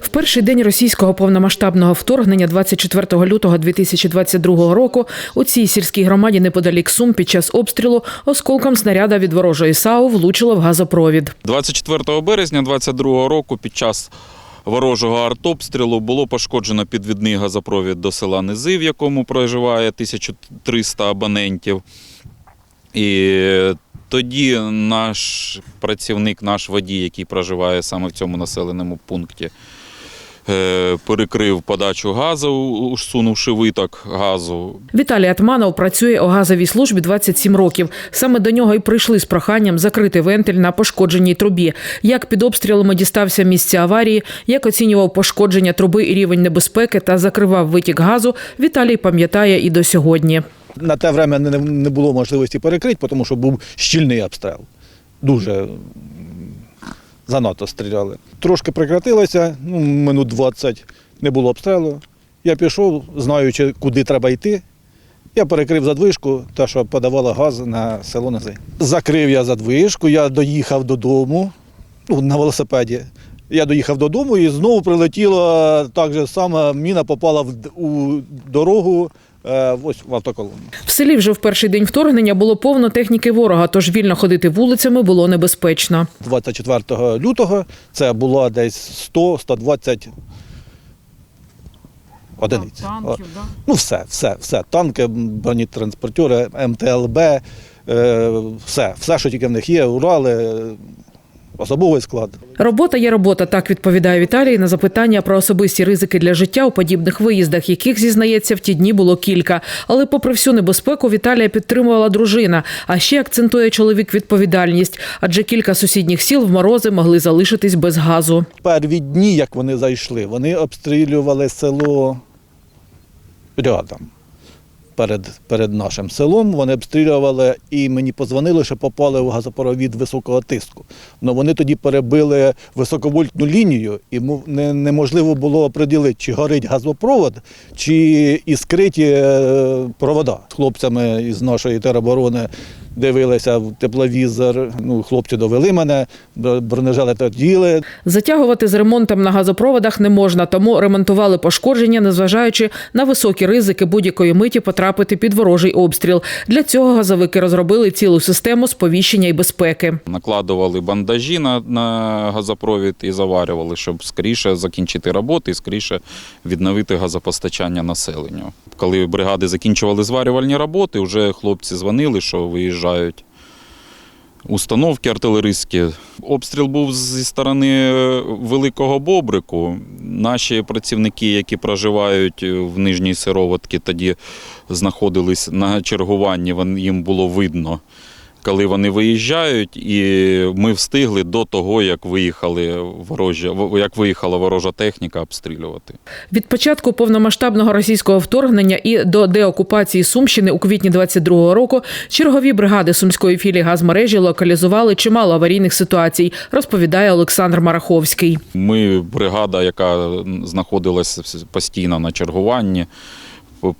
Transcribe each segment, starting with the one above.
В перший день російського повномасштабного вторгнення, 24 лютого 2022 року, у цій сільській громаді неподалік Сум під час обстрілу осколком снаряда від ворожої САУ влучило в газопровід. 24 березня 2022 року під час ворожого артобстрілу було пошкоджено підвідний газопровід до села Низи, в якому проживає 1300 абонентів. І тоді наш працівник, наш водій, який проживає саме в цьому населеному пункті, е, перекрив подачу газу, усунувши виток газу. Віталій Атманов працює у газовій службі 27 років. Саме до нього й прийшли з проханням закрити вентиль на пошкодженій трубі. Як під обстрілами дістався місця аварії, як оцінював пошкодження труби і рівень небезпеки та закривав витік газу, Віталій пам'ятає і до сьогодні. На те время не, було можливості перекрити, тому що був щільний обстріл. Дуже занадто стріляли. Трошки прекратилося, ну, минут 20 не було обстрілу. Я пішов, знаючи, куди треба йти. Я перекрив задвижку, та що подавала газ на село Нази. Закрив я задвижку, я доїхав додому ну, на велосипеді. Я доїхав додому і знову прилетіла так же само, міна попала в, у дорогу ось в автоколону. В селі вже в перший день вторгнення було повно техніки ворога, тож вільно ходити вулицями було небезпечно. 24 лютого це було десь 100-120 одиниць. О, Ну, все, все, все. Танки, бронетранспортери, МТЛБ, е, все, все, що тільки в них є, Урали, е, особовий склад. Робота є робота, так відповідає Віталій на запитання про особисті ризики для життя у подібних виїздах, яких зізнається в ті дні було кілька. Але, попри всю небезпеку, Віталія підтримувала дружина. А ще акцентує чоловік відповідальність, адже кілька сусідніх сіл в морози могли залишитись без газу. Перві дні, як вони зайшли, вони обстрілювали село рядом. Перед, перед нашим селом вони обстрілювали і мені позвонили, що попали в газопровід високого тиску. Но вони тоді перебили високовольтну лінію, і не, неможливо було оприділити, чи горить газопровод, чи іскриті е, провода. З хлопцями із нашої тероборони дивилися в тепловізор. Ну, хлопці довели мене, до бронежилета діли. Затягувати з ремонтом на газопроводах не можна, тому ремонтували пошкодження, незважаючи на високі ризики будь-якої миті потрапити під ворожий обстріл. Для цього газовики розробили цілу систему сповіщення і безпеки. Накладували бандажі на, на газопровід і заварювали, щоб скоріше закінчити роботи і скоріше відновити газопостачання населенню. Коли бригади закінчували зварювальні роботи, вже хлопці дзвонили, що виїжджають. Установки артилерійські. Обстріл був зі сторони е, Великого Бобрику. Наші працівники, які проживають в Нижній Сироватці, тоді знаходились на чергуванні, їм було видно, коли вони виїжджають, і ми встигли до того, як виїхали ворожі, як виїхала ворожа техніка обстрілювати. Від початку повномасштабного російського вторгнення і до деокупації Сумщини у квітні 22-го року чергові бригади сумської філії газмережі локалізували чимало аварійних ситуацій, розповідає Олександр Мараховський. Ми бригада, яка знаходилась постійно на чергуванні,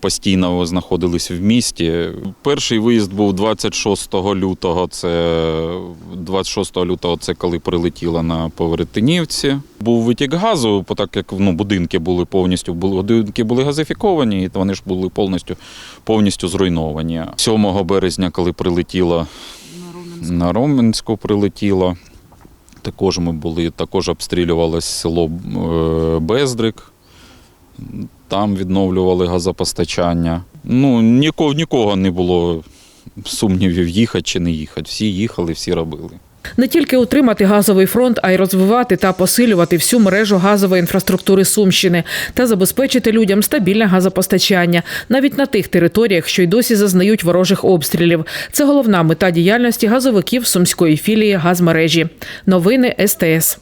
постійно знаходились в місті. Перший виїзд був 26 лютого. Це 26 лютого, це коли прилетіла на Поверетинівці. Був витік газу, бо так як ну, будинки були повністю будинки були газифіковані, і вони ж були повністю повністю зруйновані. 7 березня, коли прилетіла на Роменську, прилетіла. Також ми були, також обстрілювалось село е, Бездрик. Там відновлювали газопостачання. Ну, нікого, нікого не було сумнівів, їхати чи не їхати. Всі їхали, всі робили. Не тільки утримати газовий фронт, а й розвивати та посилювати всю мережу газової інфраструктури Сумщини та забезпечити людям стабільне газопостачання навіть на тих територіях, що й досі зазнають ворожих обстрілів. Це головна мета діяльності газовиків сумської філії газмережі. Новини СТС.